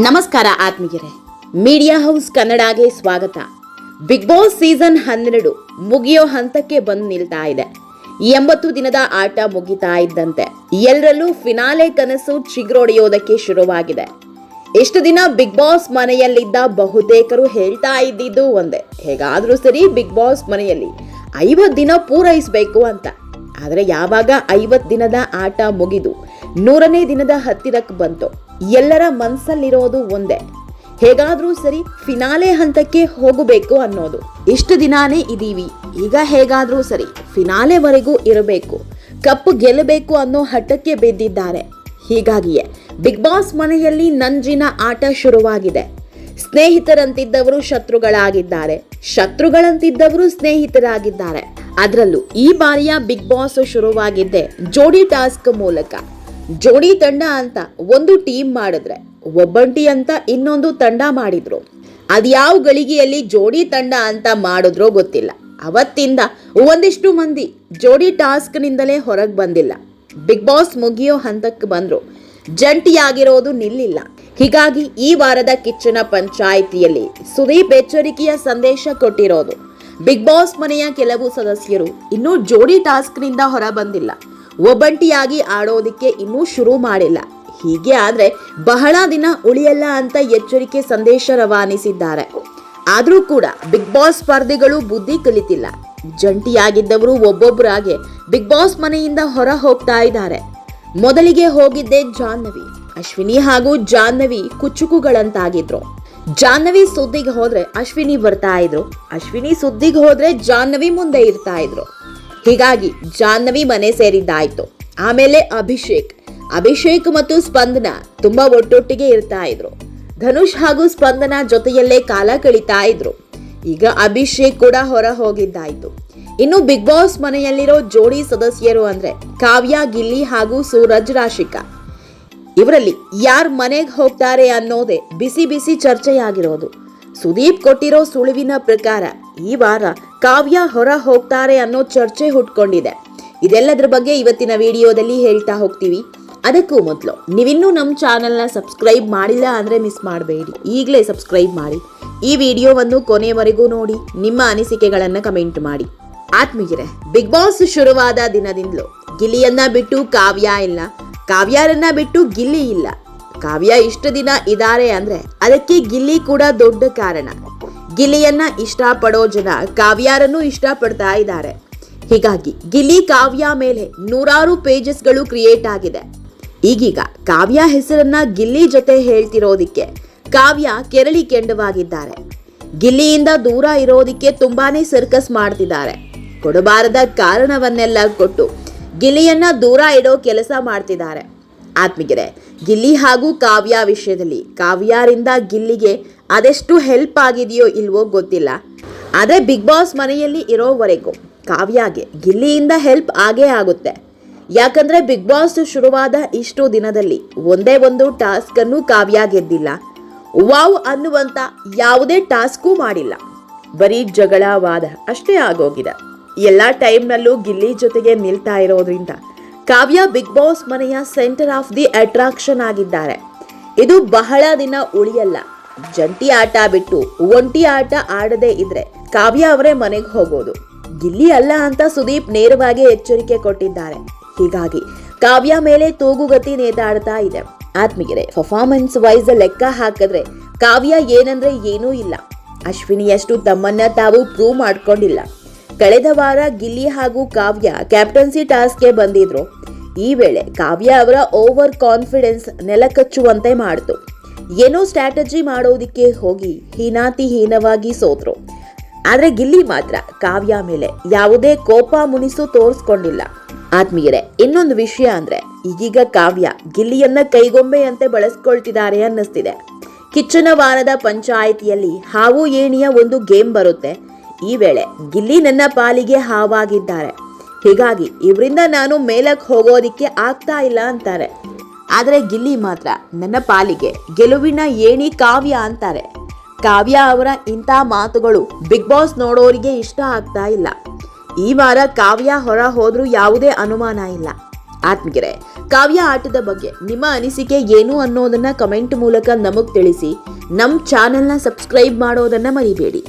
ನಮಸ್ಕಾರ ಆತ್ಮೀಯರೇ. Media house ಕನ್ನಡಗೆ ಸ್ವಾಗತ. ಬಿಗ್ ಬಾಸ್ ಸೀಸನ್ ಹನ್ನೆರಡು ಮುಗಿಯೋ ಹಂತಕ್ಕೆ ಬಂದು ನಿಲ್ತಾ ಇದೆ. ಎಂಬತ್ತು ದಿನದ ಆಟ ಮುಗಿತಾ ಇದ್ದಂತೆ. ಎಲ್ಲರಲ್ಲೂ ಫಿನಾಲೆ ಕನಸು ಚಿಗುರೊಡೆಯೋದಕ್ಕೆ ಶುರುವಾಗಿದೆ. ಇಷ್ಟು ದಿನ ಬಿಗ್ ಬಾಸ್ ಮನೆಯಲ್ಲಿದ್ದ ಬಹುತೇಕರು ಹೇಳ್ತಾ ಇದ್ದಿದ್ದು ಒಂದೇ. ಹೇಗಾದರೂ ಸರಿ ಬಿಗ್ ಬಾಸ್ ಮನೆಯಲ್ಲಿ ಐವತ್ತು ದಿನ ಪೂರೈಸಬೇಕು ಅಂತ. ಆದರೆ ಯಾವಾಗ ಐವತ್ತು ದಿನದ ಆಟ ಮುಗಿದು ನೂರನೇ ದಿನದ ಹತ್ತಿರಕ್ಕೆ ಬಂತು. ಎಲ್ಲರ ಮನಸ್ಸಲ್ಲಿರೋದು ಒಂದೇ. ಹೇಗಾದ್ರೂ ಸರಿ ಫಿನಾಲೆ ಹಂತಕ್ಕೆ ಹೋಗಬೇಕು ಅನ್ನೋದು. ಇಷ್ಟು ದಿನಾನೇ ಇದೀವಿ. ಈಗ ಹೇಗಾದ್ರೂ ಸರಿ ಫಿನಾಲೆವರೆಗೂ ಇರಬೇಕು. ಕಪ್ಪು ಗೆಲ್ಲಬೇಕು ಅನ್ನೋ ಹಠಕ್ಕೆ ಬಿದ್ದಿದ್ದಾರೆ. ಹೀಗಾಗಿಯೇ ಬಿಗ್ ಬಾಸ್ ಮನೆಯಲ್ಲಿ ನಂಜಿನ ಆಟ ಶುರುವಾಗಿದೆ. ಸ್ನೇಹಿತರಂತಿದ್ದವರು ಶತ್ರುಗಳಾಗಿದ್ದಾರೆ. ಶತ್ರುಗಳಂತಿದ್ದವರು ಸ್ನೇಹಿತರಾಗಿದ್ದಾರೆ. ಅದರಲ್ಲೂ ಈ ಬಾರಿಯ ಬಿಗ್ ಬಾಸ್ ಶುರುವಾಗಿದ್ದೆ ಜೋಡಿ ಟಾಸ್ಕ್ ಮೂಲಕ. ಜೋಡಿ ತಂಡ ಅಂತ ಒಂದು ಟೀಮ್ ಮಾಡಿದ್ರೆ, ಒಬ್ಬಂಟಿ ಅಂತ ಇನ್ನೊಂದು ತಂಡ ಮಾಡಿದ್ರು. ಅದ್ಯಾವ ಗಳಿಗೆಯಲ್ಲಿ ಜೋಡಿ ತಂಡ ಅಂತ ಮಾಡಿದ್ರೋ ಗೊತ್ತಿಲ್ಲ. ಅವತ್ತಿಂದ ಒಂದಿಷ್ಟು ಮಂದಿ ಜೋಡಿ ಟಾಸ್ಕ್ನಿಂದಲೇ ಹೊರಗೆ ಬಂದಿಲ್ಲ. ಬಿಗ್ ಬಾಸ್ ಮುಗಿಯೋ ಹಂತಕ್ಕೆ ಬಂದ್ರು. ಜಂಟಿಯಾಗಿರೋದು ನಿಲ್ಲಿಲ್ಲ. ಹೀಗಾಗಿ ಈ ವಾರದ ಕಿಚ್ಚನ ಪಂಚಾಯಿತಿಯಲ್ಲಿ ಸುದೀಪ್ ಎಚ್ಚರಿಕೆಯ ಸಂದೇಶ ಕೊಟ್ಟಿರೋದು. ಬಿಗ್ ಬಾಸ್ ಮನೆಯ ಕೆಲವು ಸದಸ್ಯರು ಇನ್ನೂ ಜೋಡಿ ಟಾಸ್ಕ್ನಿಂದ ಹೊರ ಬಂದಿಲ್ಲ. ಒಬ್ಬಂಟಿಯಾಗಿ ಆಡೋದಕ್ಕೆ ಇನ್ನೂ ಶುರು ಮಾಡಿಲ್ಲ. ಹೀಗೆ ಆದ್ರೆ ಬಹಳ ದಿನ ಉಳಿಯಲ್ಲ ಅಂತ ಎಚ್ಚರಿಕೆ ಸಂದೇಶ ರವಾನಿಸಿದ್ದಾರೆ. ಆದರೂ ಕೂಡ ಬಿಗ್ ಬಾಸ್ ಸ್ಪರ್ಧಿಗಳು ಬುದ್ಧಿ ಕಲಿತಿಲ್ಲ. ಜಂಟಿಯಾಗಿದ್ದವರು ಒಬ್ಬೊಬ್ಬರಾಗೆ ಬಿಗ್ ಬಾಸ್ ಮನೆಯಿಂದ ಹೊರ ಹೋಗ್ತಾ ಇದ್ದಾರೆ. ಮೊದಲಿಗೆ ಹೋಗಿದ್ದೆ ಜಾಹ್ನವಿ, ಅಶ್ವಿನಿ ಹಾಗೂ ಜಾಹ್ನವಿ ಕುಚುಕುಗಳಂತಾಗಿದ್ರು. ಜಾಹ್ನವಿ ಸುದ್ದಿಗೆ ಹೋದ್ರೆ ಅಶ್ವಿನಿ ಬರ್ತಾ ಇದ್ರು. ಅಶ್ವಿನಿ ಸುದ್ದಿಗೆ ಹೋದ್ರೆ ಜಾಹ್ನವಿ ಮುಂದೆ ಇರ್ತಾ ಇದ್ರು. ಹೀಗಾಗಿ ಜಾಹ್ನವಿ ಮನೆ ಸೇರಿದ್ದಾಯ್ತು. ಆಮೇಲೆ ಅಭಿಷೇಕ್. ಅಭಿಷೇಕ್ ಮತ್ತು ಸ್ಪಂದನ ತುಂಬಾ ಒಟ್ಟೊಟ್ಟಿಗೆ ಇರ್ತಾ ಇದ್ರು. ಧನುಷ್ ಹಾಗೂ ಸ್ಪಂದನ ಜೊತೆಯಲ್ಲೇ ಕಾಲ ಕಳೀತಾ ಇದ್ರು. ಈಗ ಅಭಿಷೇಕ್ ಕೂಡ ಹೊರ ಹೋಗಿದ್ದಾಯ್ತು. ಇನ್ನು ಬಿಗ್ ಬಾಸ್ ಮನೆಯಲ್ಲಿರೋ ಜೋಡಿ ಸದಸ್ಯರು ಅಂದ್ರೆ ಕಾವ್ಯ, ಗಿಲ್ಲಿ ಹಾಗೂ ಸೂರಜ್ ರಾಶಿಕಾ. ಇವರಲ್ಲಿ ಯಾರ್ ಮನೆಗೆ ಹೋಗ್ತಾರೆ ಅನ್ನೋದೇ ಬಿಸಿ ಬಿಸಿ ಚರ್ಚೆಯಾಗಿರೋದು. ಸುದೀಪ್ ಕೊಟ್ಟಿರೋ ಸುಳಿವಿನ ಪ್ರಕಾರ ಈ ವಾರ ಕಾವ್ಯ ಹೊರ ಹೋಗ್ತಾರೆ ಅನ್ನೋ ಚರ್ಚೆ ಹುಟ್ಕೊಂಡಿದೆ. ಇದೆಲ್ಲದ್ರ ಬಗ್ಗೆ ಇವತ್ತಿನ ವಿಡಿಯೋದಲ್ಲಿ ಹೇಳ್ತಾ ಹೋಗ್ತೀವಿ. ಅದಕ್ಕೂ ಮೊದಲು, ನೀವಿನ್ನೂ ನಮ್ಮ ಚಾನಲ್ನ ಸಬ್ಸ್ಕ್ರೈಬ್ ಮಾಡಿಲ್ಲ ಅಂದರೆ ಮಿಸ್ ಮಾಡಬೇಡಿ. ಈಗಲೇ ಸಬ್ಸ್ಕ್ರೈಬ್ ಮಾಡಿ. ಈ ವಿಡಿಯೋವನ್ನು ಕೊನೆಯವರೆಗೂ ನೋಡಿ, ನಿಮ್ಮ ಅನಿಸಿಕೆಗಳನ್ನು ಕಮೆಂಟ್ ಮಾಡಿ. ಆತ್ಮೀಯರೇ, ಬಿಗ್ ಬಾಸ್ ಶುರುವಾದ ದಿನದಿಂದಲೂ ಗಿಲಿಯನ್ನ ಬಿಟ್ಟು ಕಾವ್ಯ ಇಲ್ಲ. ಕಾವ್ಯಾರನ್ನ ಬಿಟ್ಟು ಗಿಲ್ಲಿ ಇಲ್ಲ. ಕಾವ್ಯ ಇಷ್ಟು ದಿನ ಇದ್ದಾರೆ ಅಂದ್ರೆ ಅದಕ್ಕೆ ಗಿಲ್ಲಿ ಕೂಡ ದೊಡ್ಡ ಕಾರಣ. ಗಿಲಿಯನ್ನ ಇಷ್ಟಪಡೋ ಜನ ಕಾವ್ಯಾರನ್ನು ಇಷ್ಟಪಡ್ತಾ ಇದ್ದಾರೆ. ಹೀಗಾಗಿ ಗಿಲಿ ಕಾವ್ಯ ಮೇಲೆ ನೂರಾರು ಪೇಜಸ್ಗಳು ಕ್ರಿಯೇಟ್ ಆಗಿದೆ. ಈಗೀಗ ಕಾವ್ಯ ಹೆಸರನ್ನ ಗಿಲ್ಲಿ ಜೊತೆ ಹೇಳ್ತಿರೋದಿಕ್ಕೆ ಕಾವ್ಯ ಕೆರಳಿ ಕೆಂಡವಾಗಿದ್ದಾರೆ. ಗಿಲ್ಲಿಯಿಂದ ದೂರ ಇರೋದಿಕ್ಕೆ ತುಂಬಾನೇ ಸರ್ಕಸ್ ಮಾಡ್ತಿದ್ದಾರೆ. ಕೊಡಬಾರದ ಕಾರಣವನ್ನೆಲ್ಲ ಕೊಟ್ಟು ಗಿಲಿಯನ್ನ ದೂರ ಇಡೋ ಕೆಲಸ ಮಾಡ್ತಿದ್ದಾರೆ. ಆತ್ಮಿಗೆರೆ ಗಿಲ್ಲಿ ಹಾಗೂ ಕಾವ್ಯ ವಿಷಯದಲ್ಲಿ ಕಾವ್ಯರಿಂದ ಗಿಲ್ಲಿಗೆ ಅದೆಷ್ಟು ಹೆಲ್ಪ್ ಆಗಿದೆಯೋ ಇಲ್ವೋ ಗೊತ್ತಿಲ್ಲ. ಆದರೆ ಬಿಗ್ ಬಾಸ್ ಮನೆಯಲ್ಲಿ ಇರೋವರೆಗೂ ಕಾವ್ಯಾಗೆ ಗಿಲ್ಲಿಯಿಂದ ಹೆಲ್ಪ್ ಆಗೇ ಆಗುತ್ತೆ. ಯಾಕಂದರೆ ಬಿಗ್ ಬಾಸ್ ಶುರುವಾದ ಇಷ್ಟು ದಿನದಲ್ಲಿ ಒಂದೇ ಒಂದು ಟಾಸ್ಕನ್ನು ಕಾವ್ಯ ಗೆದ್ದಿಲ್ಲ. ವಾವ್ ಅನ್ನುವಂಥ ಯಾವುದೇ ಟಾಸ್ಕೂ ಮಾಡಿಲ್ಲ. ಬರೀ ಜಗಳ ವಾದ ಅಷ್ಟೇ ಆಗೋಗಿದೆ. ಎಲ್ಲ ಟೈಮ್ನಲ್ಲೂ ಗಿಲ್ಲಿ ಜೊತೆಗೆ ನಿಲ್ತಾ ಇರೋದ್ರಿಂದ ಕಾವ್ಯ ಬಿಗ್ ಬಾಸ್ ಮನೆಯ ಸೆಂಟರ್ ಆಫ್ ದಿ ಅಟ್ರಾಕ್ಷನ್ ಆಗಿದ್ದಾರೆ. ಇದು ಬಹಳ ದಿನ ಉಳಿಯಲ್ಲ. ಜಂಟಿ ಆಟ ಬಿಟ್ಟು ಒಂಟಿ ಆಟ ಆಡದೇ ಇದ್ರೆ ಕಾವ್ಯ ಅವರೇ ಮನೆಗೆ ಹೋಗೋದು. ಗಿಲ್ಲಿ ಅಲ್ಲ ಅಂತ ಸುದೀಪ್ ನೇರವಾಗಿ ಎಚ್ಚರಿಕೆ ಕೊಟ್ಟಿದ್ದಾರೆ. ಹೀಗಾಗಿ ಕಾವ್ಯ ಮೇಲೆ ತೂಗುಗತಿ ನೇತಾಡ್ತಾ ಇದೆ. ಆತ್ಮಗಿರೆ ಪರ್ಫಾರ್ಮೆನ್ಸ್ ವೈಸ್ ಲೆಕ್ಕ ಹಾಕಿದ್ರೆ ಕಾವ್ಯ ಏನಂದ್ರೆ ಏನೂ ಇಲ್ಲ. ಅಶ್ವಿನಿಯಷ್ಟು ತಮ್ಮನ್ನ ತಾವು ಪ್ರೂವ್ ಮಾಡ್ಕೊಂಡಿಲ್ಲ. ಕಳೆದ ವಾರ ಗಿಲ್ಲಿ ಹಾಗೂ ಕಾವ್ಯ ಕ್ಯಾಪ್ಟನ್ಸಿ ಟಾಸ್ಕ್ಗೆ ಬಂದಿದ್ರು. ಈ ವೇಳೆ ಕಾವ್ಯ ಅವರ ಓವರ್ ಕಾನ್ಫಿಡೆನ್ಸ್ ನೆಲಕಚ್ಚುವಂತೆ ಮಾಡಿತು. ಏನೋ ಸ್ಟ್ರಾಟಜಿ ಮಾಡೋದಿಕ್ಕೆ ಹೋಗಿ ಹೀನಾತಿ ಹೀನವಾಗಿ ಸೋತ್ರು. ಆದ್ರೆ ಗಿಲ್ಲಿ ಮಾತ್ರ ಕಾವ್ಯ ಮೇಲೆ ಯಾವುದೇ ಕೋಪ ಮುನಿಸು ತೋರಿಸ್ಕೊಂಡಿಲ್ಲ. ಆತ್ಮೀಯರೇ, ಇನ್ನೊಂದು ವಿಷಯ ಅಂದ್ರೆ, ಈಗೀಗ ಕಾವ್ಯ ಗಿಲ್ಲಿಯನ್ನ ಕೈಗೊಂಬೆಯಂತೆ ಬಳಸ್ಕೊಳ್ತಿದ್ದಾರೆ ಅನ್ನಿಸ್ತಿದೆ. ಕಿಚ್ಚನ ವಾರದ ಪಂಚಾಯಿತಿಯಲ್ಲಿ ಹಾವು ಏಣಿಯ ಒಂದು ಗೇಮ್ ಬರುತ್ತೆ. ಈ ವೇಳೆ ಗಿಲ್ಲಿ ನನ್ನ ಪಾಲಿಗೆ ಹಾವಾಗಿದ್ದಾರೆ. ಹೀಗಾಗಿ ಇವರಿಂದ ನಾನು ಮೇಲಕ್ಕೆ ಹೋಗೋದಿಕ್ಕೆ ಆಗ್ತಾ ಇಲ್ಲ ಅಂತಾರೆ. ಆದರೆ ಗಿಲ್ಲಿ ಮಾತ್ರ ನನ್ನ ಪಾಲಿಗೆ ಗೆಲುವಿನ ಏಣಿ ಕಾವ್ಯ ಅಂತಾರೆ. ಕಾವ್ಯ ಅವರ ಇಂಥ ಮಾತುಗಳು ಬಿಗ್ ಬಾಸ್ ನೋಡೋರಿಗೆ ಇಷ್ಟ ಆಗ್ತಾ ಇಲ್ಲ. ಈ ವಾರ ಕಾವ್ಯ ಹೊರ ಹೋದ್ರೂ ಯಾವುದೇ ಅನುಮಾನ ಇಲ್ಲ. ಆತ್ಮಗಿರೆ ಕಾವ್ಯ ಆಟದ ಬಗ್ಗೆ ನಿಮ್ಮ ಅನಿಸಿಕೆ ಏನು ಅನ್ನೋದನ್ನ ಕಮೆಂಟ್ ಮೂಲಕ ನಮಗೆ ತಿಳಿಸಿ, ನಮ್ಮ ಚಾನೆಲ್ನ ಸಬ್ಸ್ಕ್ರೈಬ್ ಮಾಡೋದನ್ನ ಮರಿಬೇಡಿ.